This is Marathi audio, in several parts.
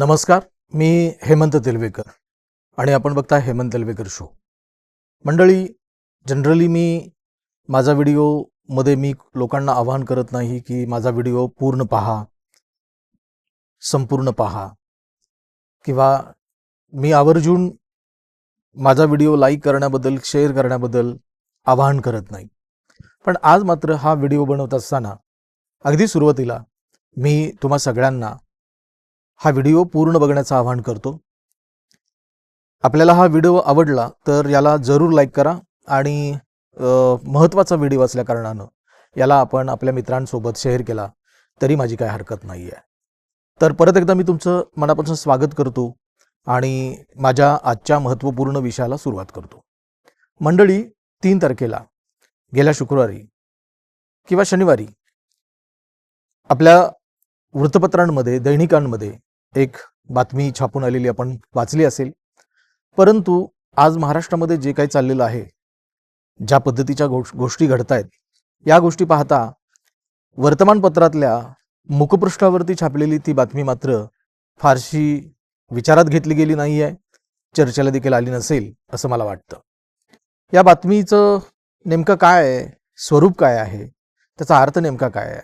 नमस्कार मी हेमंत तेलवेकर आणि आपण बघता हेमंत तेलवेकर शो मंडळी जनरली मी माझा व्हिडिओमध्ये मी लोकांना आवाहन करत नाही की माझा व्हिडिओ पूर्ण पहा संपूर्ण पहा. किंवा मी आवर्जून माझा व्हिडिओ लाईक करण्याबद्दल शेअर करण्याबद्दल आवाहन करत नाही. पण आज मात्र हा व्हिडिओ बनवत असताना अगदी सुरुवातीला मी तुम्हा सगळ्यांना हा व्हिडिओ पूर्ण बघण्याचं आवाहन करतो. आपल्याला हा व्हिडिओ आवडला तर याला जरूर लाईक करा आणि महत्त्वाचा व्हिडिओ असल्याकारणानं याला आपण आपल्या मित्रांसोबत शेअर केला तरी माझी काय हरकत नाही आहे तर परत एकदा मी तुमचं मनापासून स्वागत करतो आणि माझ्या आजच्या महत्त्वपूर्ण विषयाला सुरुवात करतो. मंडळी तीन तारखेला गेल्या शुक्रवारी किंवा शनिवारी आपल्या वृत्तपत्रांमध्ये दैनिकांमध्ये एक बातमी छापून आलेली आपण वाचली असेल. परंतु आज महाराष्ट्रामध्ये जे काही चाललेलं आहे ज्या पद्धतीच्या गोष गोष्टी घडत आहेत या गोष्टी पाहता वर्तमानपत्रातल्या मुखपृष्ठावरती छापलेली ती बातमी मात्र फारशी विचारात घेतली गेली नाही आहे चर्चेला देखील आली नसेल असं मला वाटतं. या बातमीचं नेमकं काय आहे? स्वरूप काय आहे? त्याचा अर्थ नेमका काय आहे?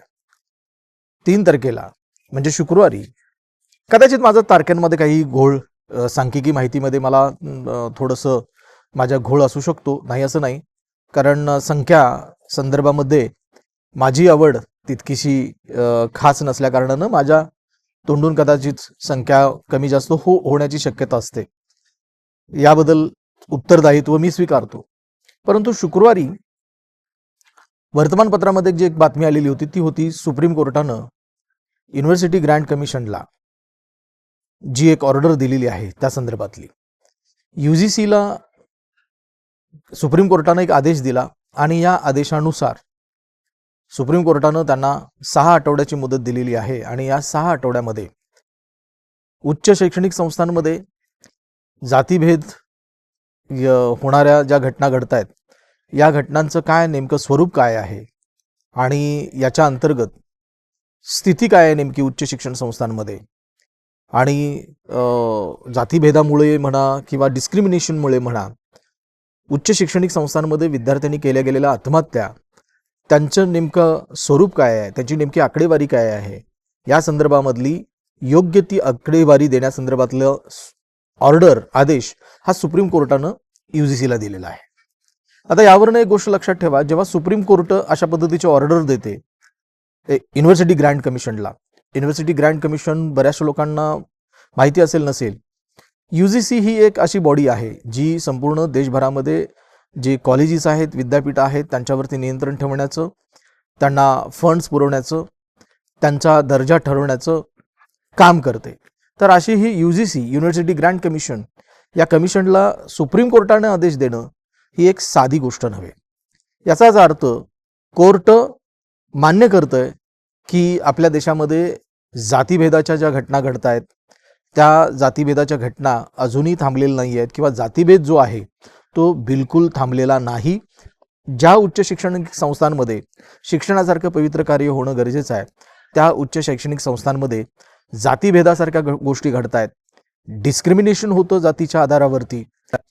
तीन तारखेला म्हणजे शुक्रवारी कदाचित माझं तारख्यांमध्ये काही घोळ सांख्यिकी माहितीमध्ये मला थोडंसं माझ्या घोळ असू शकतो. नाही असं नाही. कारण संख्या संदर्भामध्ये माझी आवड तितकीशी खास नसल्या कारणानं माझ्या तोंडून कदाचित संख्या कमी जास्त हो होण्याची शक्यता असते. याबद्दल उत्तरदायित्व मी स्वीकारतो. परंतु शुक्रवारी वर्तमानपत्रामध्ये जी एक बातमी आलेली होती ती होती सुप्रीम कोर्टानं युनिव्हर्सिटी ग्रँड कमिशनला. जी एक ऑर्डर दिलेली आहे त्या संदर्भातली. यू जी सीला सुप्रीम कोर्टानं एक आदेश दिला आणि या आदेशानुसार सुप्रीम कोर्टानं त्यांना सहा आठवड्याची मुदत दिलेली आहे आणि या सहा आठवड्यामध्ये उच्च शैक्षणिक संस्थांमध्ये जातीभेद होणाऱ्या ज्या घटना घडत आहेत या घटनांचं काय नेमकं स्वरूप काय आहे आणि याच्या अंतर्गत स्थिती काय आहे नेमकी उच्च शिक्षण संस्थांमध्ये? आणि जातीभेदामुळे म्हणा किंवा डिस्क्रिमिनेशनमुळे म्हणा उच्च शैक्षणिक संस्थांमध्ये विद्यार्थ्यांनी केल्या गेलेल्या आत्महत्या त्यांचं नेमकं स्वरूप काय आहे? त्याची नेमकी आकडेवारी काय आहे? या संदर्भामधली योग्य ती आकडेवारी देण्यासंदर्भातलं ऑर्डर आदेश हा सुप्रीम कोर्टानं यू जी सीला दिलेला आहे. आता यावरनं एक गोष्ट लक्षात ठेवा जेव्हा सुप्रीम कोर्ट अशा पद्धतीची ऑर्डर देते युनिव्हर्सिटी ग्रँड कमिशनला युनिव्हर्सिटी ग्रँड कमिशन बऱ्याचशा लोकांना माहिती असेल नसेल यू जी सी ही एक अशी बॉडी आहे जी संपूर्ण देशभरामध्ये जे कॉलेजेस आहेत विद्यापीठ आहेत त्यांच्यावरती नियंत्रण ठेवण्याचं त्यांना फंड्स पुरवण्याचं त्यांचा दर्जा ठरवण्याचं काम करते. तर अशी ही U G C university grand commission या कमिशनला सुप्रीम कोर्टाने आदेश देणं ही एक साधी गोष्ट नव्हे. याचाच अर्थ कोर्ट मान्य करतं की आपल्या देशामध्ये जातीभेदाच्या ज्या घटना घडत आहेत त्या जातीभेदाच्या घटना अजूनही थांबलेल्या नाही आहेत किंवा जातीभेद जो आहे तो बिलकुल थांबलेला नाही. ज्या उच्च शैक्षणिक संस्थांमध्ये शिक्षणासारखं पवित्र कार्य होणं गरजेचं आहे त्या उच्च शैक्षणिक संस्थांमध्ये जातीभेदासारख्या घ- गोष्टी घडत आहेत डिस्क्रिमिनेशन होतं जातीच्या आधारावरती.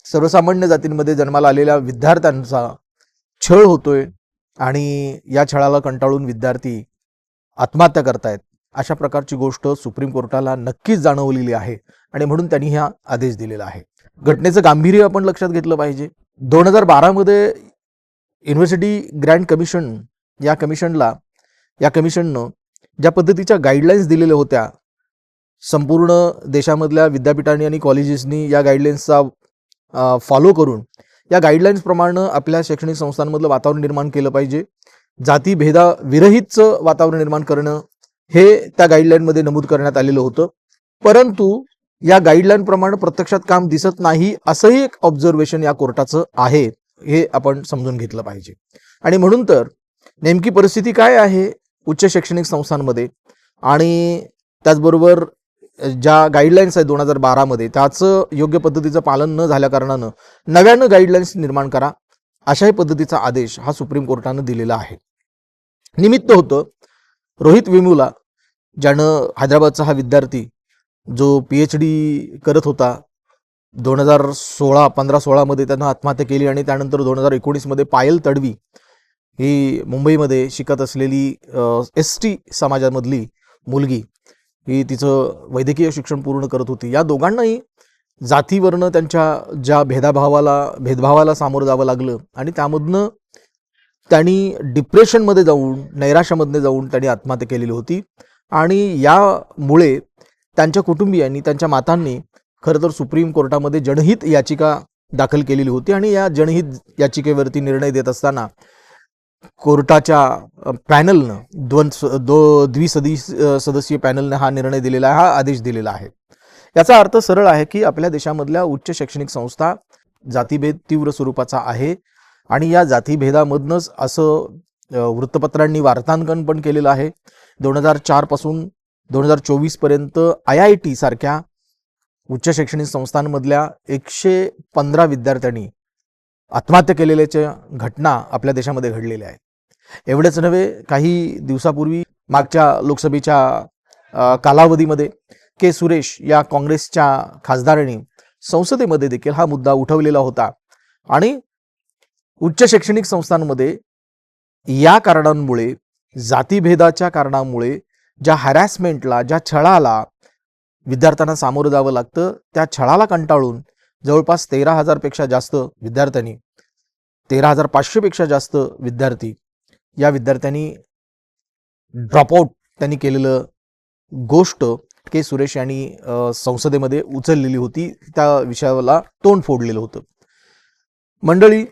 सर्वसामान्य जातींमध्ये जन्माला आलेल्या विद्यार्थ्यांचा छळ होतोय आणि या छळाला कंटाळून विद्यार्थी आत्महत्या करतायत. अशा प्रकारची गोष्ट सुप्रीम कोर्टाला नक्कीच जाणवलेली आहे आणि म्हणून त्यांनी हा आदेश दिलेला आहे. घटनेचं गांभीर्य आपण लक्षात घेतलं पाहिजे. दोन हजार बारामध्ये युनिव्हर्सिटी ग्रँड कमिशन या कमिशनला या कमिशननं ज्या पद्धतीच्या गाईडलाईन्स दिलेल्या होत्या संपूर्ण देशामधल्या विद्यापीठांनी आणि कॉलेजेसनी या गाईडलाईन्सचा फॉलो करून या गाईडलाईन्सप्रमाणे आपल्या शैक्षणिक संस्थांमधलं वातावरण निर्माण केलं पाहिजे. जातीभेदा विरहितचं वातावरण निर्माण करणं हे त्या गाईडलाईनमध्ये नमूद करण्यात आलेलं होतं. परंतु या गाईडलाईनप्रमाणे प्रत्यक्षात काम दिसत नाही असंही एक ऑब्झर्वेशन या कोर्टाचं आहे हे आपण समजून घेतलं पाहिजे. आणि म्हणून तर नेमकी परिस्थिती काय आहे उच्च शैक्षणिक संस्थांमध्ये? आणि त्याचबरोबर ज्या गाईडलाईन्स आहेत दोन हजार बारामध्ये त्याचं योग्य पद्धतीचं पालन न झाल्या कारणानं नव्यानं गाईडलाईन्स निर्माण करा अशाही पद्धतीचा आदेश हा सुप्रीम कोर्टानं दिलेला आहे. निमित्त होतं रोहित वेमुला ज्यानं हैदराबादचा हा विद्यार्थी जो पी एच डी करत होता दोन हजार सोळा पंधरा सोळामध्ये त्यानं आत्महत्या केली आणि त्यानंतर दोन हजार एकोणीसमध्ये पायल तडवी ही मुंबईमध्ये शिकत असलेली एस टी समाजामधली मुलगी ही तिचं वैद्यकीय शिक्षण पूर्ण करत होती. या दोघांनाही जातीवरनं त्यांच्या ज्या भेदाभावाला भेदभावाला सामोरं जावं लागलं आणि त्यामधनं त्यांनी डिप्रेशनमध्ये जाऊन नैराश्यामधनं जाऊन त्यांनी आत्महत्या केलेली होती. आणि यामुळे त्यांच्या कुटुंबियांनी त्यांच्या मातांनी खरं तर सुप्रीम कोर्टामध्ये जनहित याचिका दाखल केलेली होती. आणि या जनहित याचिकेवरती निर्णय देत असताना कोर्टाच्या पॅनलनं दोन दो द्विसदी सदस्यीय पॅनलनं हा निर्णय दिलेला आहे हा आदेश दिलेला आहे. याचा अर्थ सरळ आहे की आपल्या देशामधल्या उच्च शैक्षणिक संस्था जातीभेद तीव्र स्वरूपाचा आहे. आणि या जातीभेदामधनंच असं वृत्तपत्रांनी वार्तांकन पण केलेलं आहे. दोन हजार चारपासून दोन हजार चोवीसपर्यंत आय आय टी सारख्या उच्च शैक्षणिक संस्थांमधल्या एकशे पंधरा विद्यार्थ्यांनी आत्महत्या केलेल्याच्या घटना आपल्या देशामध्ये घडलेल्या आहेत. एवढेच नव्हे काही दिवसापूर्वी मागच्या लोकसभेच्या कालावधीमध्ये के सुरेश या काँग्रेसच्या खासदारांनी संसदेमध्ये देखील हा मुद्दा उठवलेला होता. आणि उच्च शैक्षणिक संस्थांमध्ये या कारणांमुळे जातीभेदाच्या कारणामुळे ज्या हॅरॅसमेंटला ज्या छळाला विद्यार्थ्यांना सामोरं जावं लागतं त्या छळाला कंटाळून जवळपास तेरा हजारपेक्षा जास्त विद्यार्थ्यांनी तेरा हजार पाचशेपेक्षा जास्त विद्यार्थी या विद्यार्थ्यांनी ड्रॉपआउट त्यांनी केलेलं गोष्ट के सुरेश यांनी संसदेमध्ये उचललेली होती. त्या विषयाला तोंड फोडलेलं होतं. मंडळी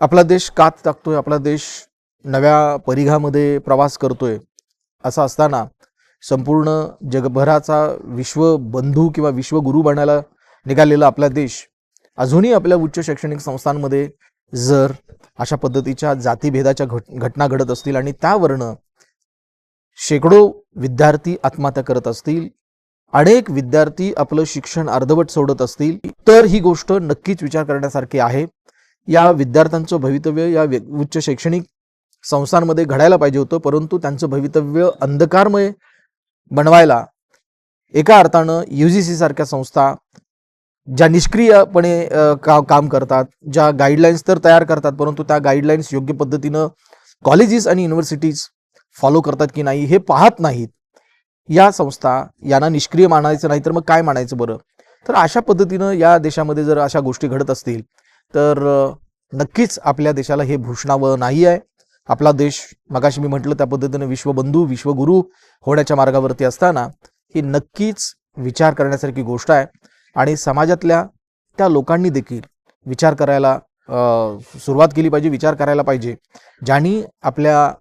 आपला देश कात टाकतोय आपला देश नव्या परिघामध्ये प्रवास करतोय असं असताना संपूर्ण जगभराचा विश्वबंधू किंवा विश्वगुरू बनायला निघालेला आपला देश अजूनही आपल्या उच्च शैक्षणिक संस्थांमध्ये जर अशा पद्धतीच्या जातीभेदाच्या घट घटना घडत असतील आणि त्यावरनं शेकडो विद्यार्थी आत्महत्या करत असतील अनेक विद्यार्थी आपलं शिक्षण अर्धवट सोडत असतील तर ही गोष्ट नक्कीच विचार करण्यासारखी आहे. या विद्यार्थ्यांचं भवितव्य या उच्च शैक्षणिक संस्थांमध्ये घडायला पाहिजे होतं परंतु त्यांचं भवितव्य अंधकारमय बनवायला एका अर्थानं यू जी सी सारख्या संस्था ज्या निष्क्रियपणे का काम करतात ज्या गाईडलाईन्स तर तयार करतात परंतु त्या गाईडलाईन्स योग्य पद्धतीनं कॉलेजेस आणि युनिव्हर्सिटीज फॉलो करतात की नाही हे पाहत नाहीत. या संस्था यांना निष्क्रिय मानायचं नाही तर मग काय मानायचं बरं? तर अशा पद्धतीनं या देशामध्ये जर अशा गोष्टी घडत असतील तर नक्कीच आपल्या देशाला हे भूषणावं नाही आहे. आपला देश मगाशी मी म्हटलं त्या पद्धतीने विश्वबंधू विश्वगुरू होण्याच्या मार्गावरती असताना ही नक्कीच विचार करण्यासारखी गोष्ट आहे. आणि समाजातल्या त्या लोकांनी देखील विचार करायला सुरुवात केली पाहिजे विचार करायला पाहिजे. ज्यांनी आपल्या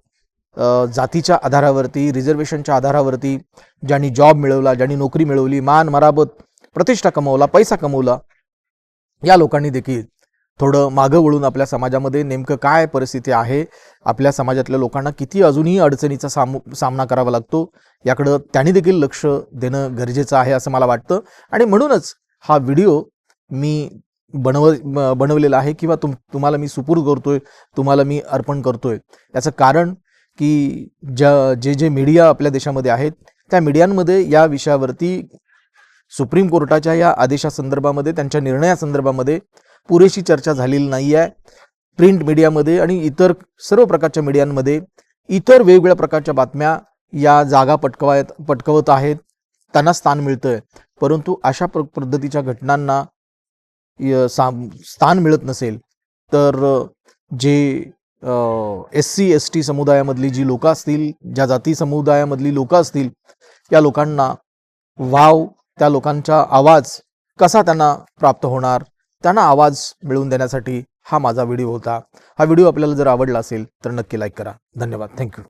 जातीच्या आधारावरती रिझर्वेशनच्या आधारावरती ज्यांनी जॉब मिळवला ज्यांनी नोकरी मिळवली मान मराबत प्रतिष्ठा कमवला पैसा कमवला या लोकांनी देखील थोडं मागं वळून आपल्या समाजामध्ये नेमकं काय परिस्थिती आहे? आपल्या समाजातल्या लोकांना किती अजूनही अडचणीचा साम सामना करावा लागतो? याकडं त्यांनी देखील लक्ष देणं गरजेचं आहे असं मला वाटतं. आणि म्हणूनच हा व्हिडिओ मी बनव बनवलेला आहे किंवा तुम तुम्हाला मी सुपूर्द करतोय तुम्हाला मी अर्पण करतोय. याचं कारण की ज्या जे जे मीडिया आपल्या देशामध्ये आहेत त्या मीडियांमध्ये या विषयावरती सुप्रीम कोर्टाच्या या आदेशासंदर्भामध्ये त्यांच्या निर्णयासंदर्भामध्ये पुरेशी चर्चा झालेली नाही आहे प्रिंट मीडियामध्ये आणि इतर सर्व प्रकारच्या मीडियांमध्ये इतर वेगवेगळ्या प्रकारच्या बातम्या या जागा पटकवायत पटकवत आहेत. त्यांना स्थान मिळतंय. परंतु अशा पद्धतीच्या घटनांना य- साम- स्थान मिळत नसेल तर जे एस सी एस टी समुदायामधली जी लोकं असतील ज्या जाती समुदायामधली लोकं असतील या लोकांना वाव त्या लोकांचा आवाज कसा त्यांना प्राप्त होणार? त्यांना आवाज मिळवून देण्यासाठी हा माझा व्हिडिओ होता. हा व्हिडिओ आपल्याला जर आवडला असेल तर नक्की लाईक करा. धन्यवाद. थँक्यू